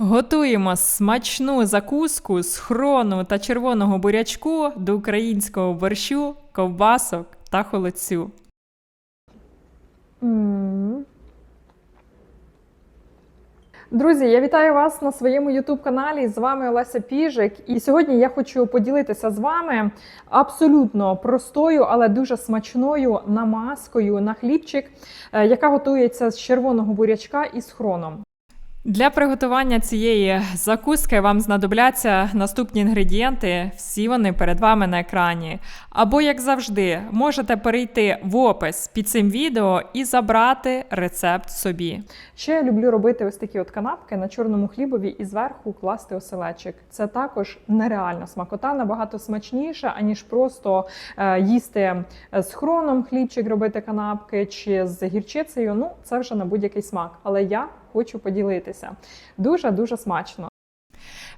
Готуємо смачну закуску з хрону та червоного бурячку до українського борщу, ковбасок та холодцю. Друзі, я вітаю вас на своєму youtube каналі. З вами Олеся Піжик. І сьогодні я хочу поділитися з вами абсолютно простою, але дуже смачною намазкою на хлібчик, е, яка готується з червоного бурячка із хроном. Для приготування цієї закуски вам знадобляться наступні інгредієнти. Всі вони перед вами на екрані. Або, як завжди, можете перейти в опис під цим відео і забрати рецепт собі. Ще я люблю робити ось такі от канапки на чорному хлібові і зверху класти оселечик. Це також нереальна смакота, набагато смачніша, аніж просто е, їсти з хроном хлібчик, робити канапки чи з гірчицею. Ну, це вже на будь-який смак. Але я хочу поділитися. Дуже дуже смачно.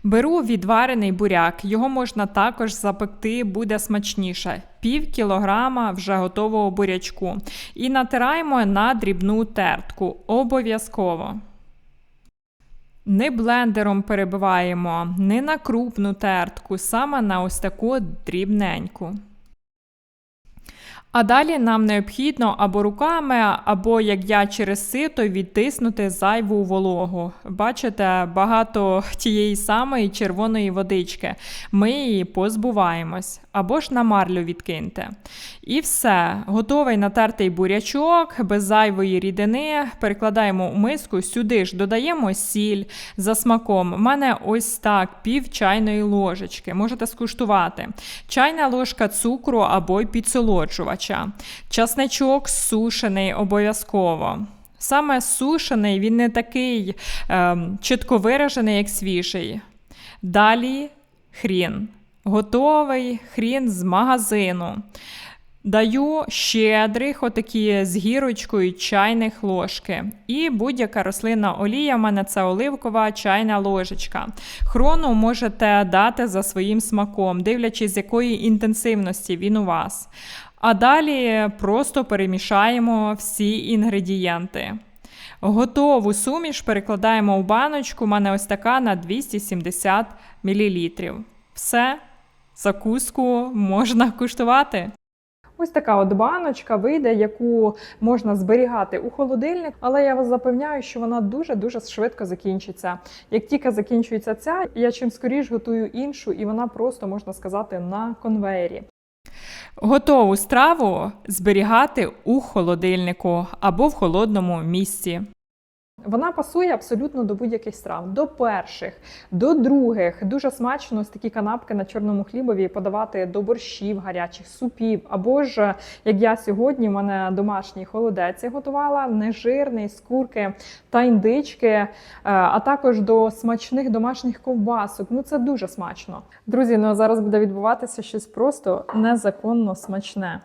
Беру відварений буряк, його можна також запекти, буде смачніше. Пів кілограма вже готового бурячку. І натираємо на дрібну тертку. Обов'язково. Не блендером перебиваємо, не на крупну тертку, саме на ось таку дрібненьку. А далі нам необхідно або руками, або як я через сито відтиснути зайву вологу. Бачите, багато тієї самої червоної водички. Ми її позбуваємось, або ж на марлю відкиньте. І все, готовий натертий бурячок без зайвої рідини. Перекладаємо у миску, сюди ж додаємо сіль за смаком. У мене ось так пів чайної ложечки. Можете скуштувати. Чайна ложка цукру або й підсолоджувача. Часничок сушений обов'язково. Саме сушений, він не такий е, чітко виражений, як свіжий. Далі хрін. Готовий хрін з магазину. Даю щедрих, отакі з гірочкою чайних ложки. І будь-яка рослинна олія, в мене це оливкова чайна ложечка. Хрону можете дати за своїм смаком, дивлячись, з якої інтенсивності він у вас. А далі просто перемішаємо всі інгредієнти. Готову суміш перекладаємо в баночку. У мене ось така на 270 мл. Все, закуску можна куштувати. Ось така от баночка вийде, яку можна зберігати у холодильник, але я вас запевняю, що вона дуже-дуже швидко закінчиться. Як тільки закінчується ця, я чим скоріш готую іншу, і вона просто можна сказати на конвеєрі. Готову страву зберігати у холодильнику або в холодному місці. Вона пасує абсолютно до будь-яких страв. До перших, до других. Дуже смачно ось такі канапки на чорному хлібові подавати до борщів, гарячих супів. Або ж, як я сьогодні, в мене домашній холодець готувала, нежирний, з курки та індички, е, а також до смачних домашніх ковбасок. Ну це дуже смачно. Друзі, ну зараз буде відбуватися щось просто незаконно смачне.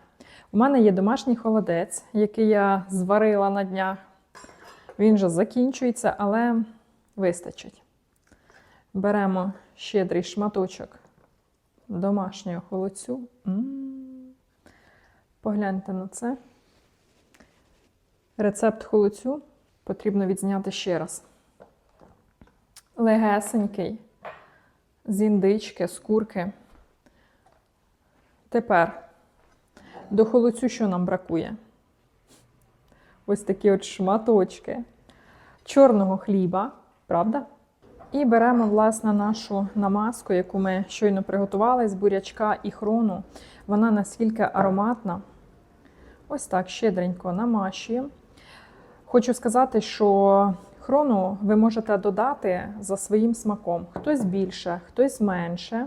У мене є домашній холодець, який я зварила на днях. Він вже закінчується, але вистачить. Беремо щедрий шматочок домашнього холодцю. Погляньте на це. Рецепт холодцю потрібно відзняти ще раз. Легесенький, з індички, з курки. Тепер до холодцю що нам бракує? Ось такі от шматочки чорного хліба, правда? І беремо, власне, нашу намазку, яку ми щойно приготували з бурячка і хрону. Вона наскільки ароматна. Ось так щедренько намащуємо. Хочу сказати, що хрону ви можете додати за своїм смаком. Хтось більше, хтось менше.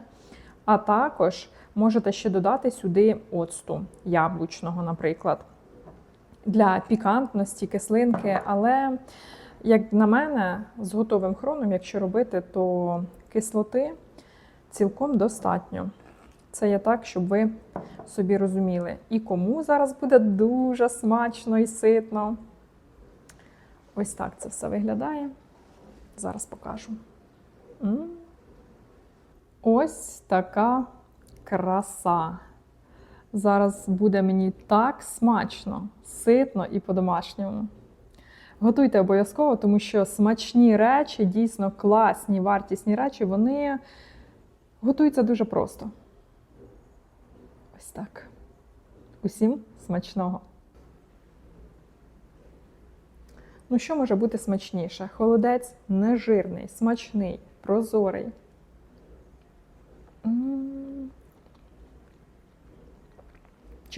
А також можете ще додати сюди оцту яблучного, наприклад для пікантності, кислинки. Але, як на мене, з готовим хроном, якщо робити, то кислоти цілком достатньо. Це я так, щоб ви собі розуміли. І кому зараз буде дуже смачно і ситно. Ось так це все виглядає. Зараз покажу. Ось така краса. Зараз буде мені так смачно, ситно і по-домашньому. Готуйте обов'язково, тому що смачні речі, дійсно класні, вартісні речі, вони готуються дуже просто. Ось так. Усім смачного. Ну, що може бути смачніше? Холодець нежирний, смачний, прозорий.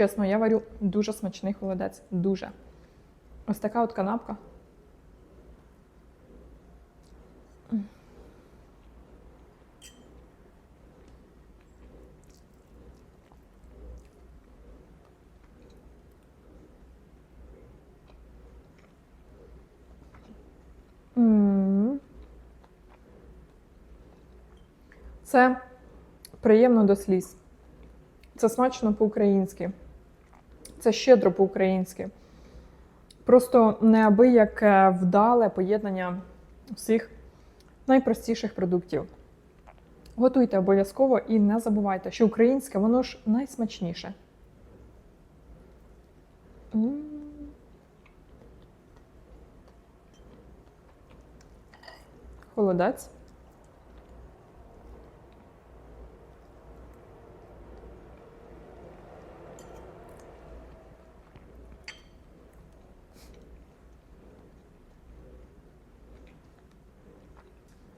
Чесно, я варю дуже смачний холодець. Дуже. Ось така от канапка. Це приємно до сліз. Це смачно по-українськи. Це щедро по-українськи. Просто неабияке вдале поєднання всіх найпростіших продуктів. Готуйте обов'язково і не забувайте, що українське воно ж найсмачніше. Холодець.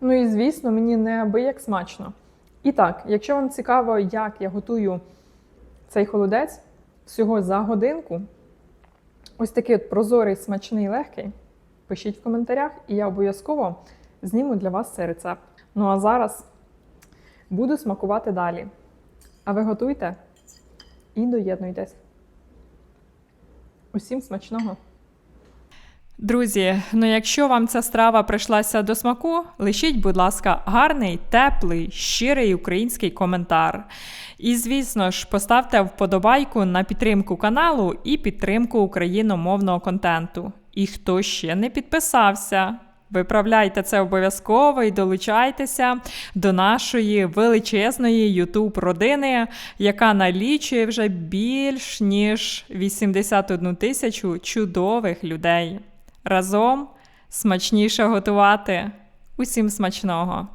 Ну і звісно, мені неабияк смачно. І так, якщо вам цікаво, як я готую цей холодець всього за годинку, ось такий от прозорий, смачний, легкий, пишіть в коментарях, і я обов'язково зніму для вас цей рецепт. Ну а зараз буду смакувати далі. А ви готуйте і доєднуйтесь. Усім смачного! Друзі, ну якщо вам ця страва прийшлася до смаку, лишіть, будь ласка, гарний, теплий, щирий український коментар. І, звісно ж, поставте вподобайку на підтримку каналу і підтримку україномовного контенту. І хто ще не підписався, виправляйте це обов'язково і долучайтеся до нашої величезної youtube родини, яка налічує вже більш ніж 81 тисячу чудових людей. Разом смачніше готувати. Усім смачного!